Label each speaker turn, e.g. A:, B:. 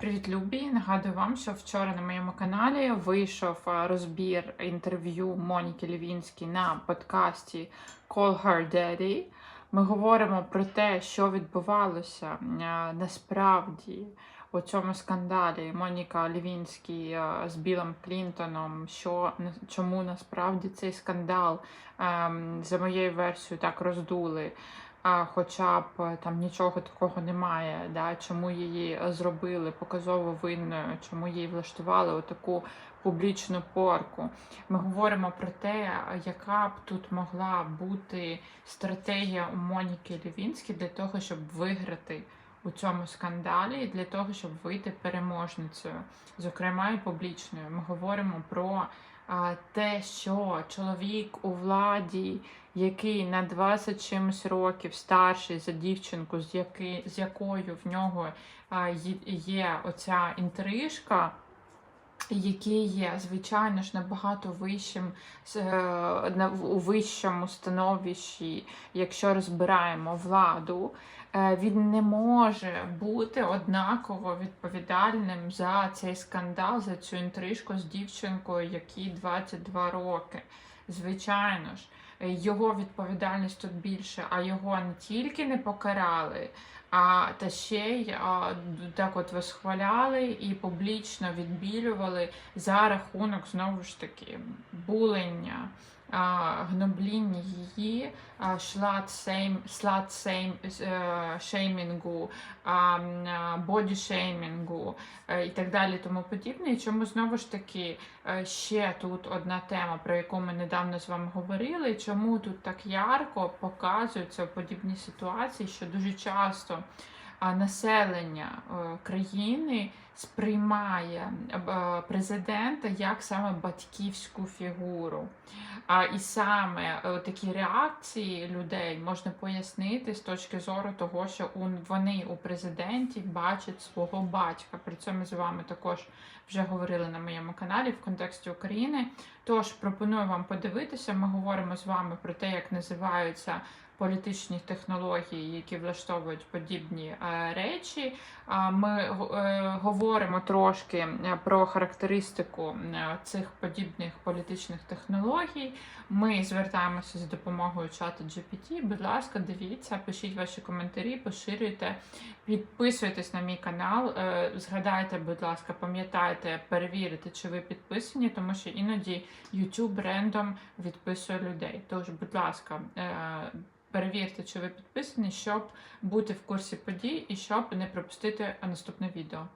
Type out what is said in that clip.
A: Привіт, Любі! Нагадую вам, що вчора на моєму каналі вийшов е, розбір інтерв'ю Моніки Лівінській на подкасті Call Her Daddy. Ми говоримо про те, що відбувалося е, насправді у цьому скандалі Моніка Лівінський е, з Білом Клінтоном. Що чому насправді цей скандал ем, за моєю версією так роздули. А хоча б е, там нічого такого немає, да, чому її е, зробили показово винною, чому їй влаштували отаку публічну порку. Ми говоримо про те, яка б тут могла бути стратегія у Моніки Лівінській для того, щоб виграти у цьому скандалі, для того, щоб вийти переможницею, зокрема і публічною. Ми говоримо про те, що чоловік у владі який на 20 чимось років старший за дівчинку, з, якою в нього є оця інтрижка, який є, звичайно ж, набагато вищим е, у вищому становищі, якщо розбираємо владу, е, він не може бути однаково відповідальним за цей скандал, за цю інтрижку з дівчинкою, якій 22 роки. Звичайно ж, його відповідальність тут більше, а його не тільки не покарали, а та ще й а, так от восхваляли і публічно відбілювали за рахунок знову ж таки булення. Гнобління її, е, шеймінгу, бодішеймінгу е, і так далі, тому подібне. І чому знову ж таки е, ще тут одна тема, про яку ми недавно з вами говорили, чому тут так ярко показуються подібні ситуації, що дуже часто населення країни сприймає е, президента як саме батьківську фігуру. А і саме е, такі реакції людей можна пояснити з точки зору того, що вони у президенті бачать свого батька. Про це ми з вами також вже говорили на моєму каналі в контексті України. Тож пропоную вам подивитися. Ми говоримо з вами про те, як називаються політичні технології, які влаштовують подібні е, речі. Ми го- е, говоримо трошки е, про характеристику е, цих подібних політичних технологій. Ми звертаємося з допомогою чату GPT. Будь ласка, дивіться, пишіть ваші коментарі, поширюйте, підписуйтесь на мій канал. Е, Згадайте, будь ласка, пам'ятайте перевірити, чи ви підписані, тому що іноді YouTube рендом відписує людей. Тож, будь ласка, перевірте, чи ви підписані, щоб бути в курсі подій і щоб не пропустити наступне відео.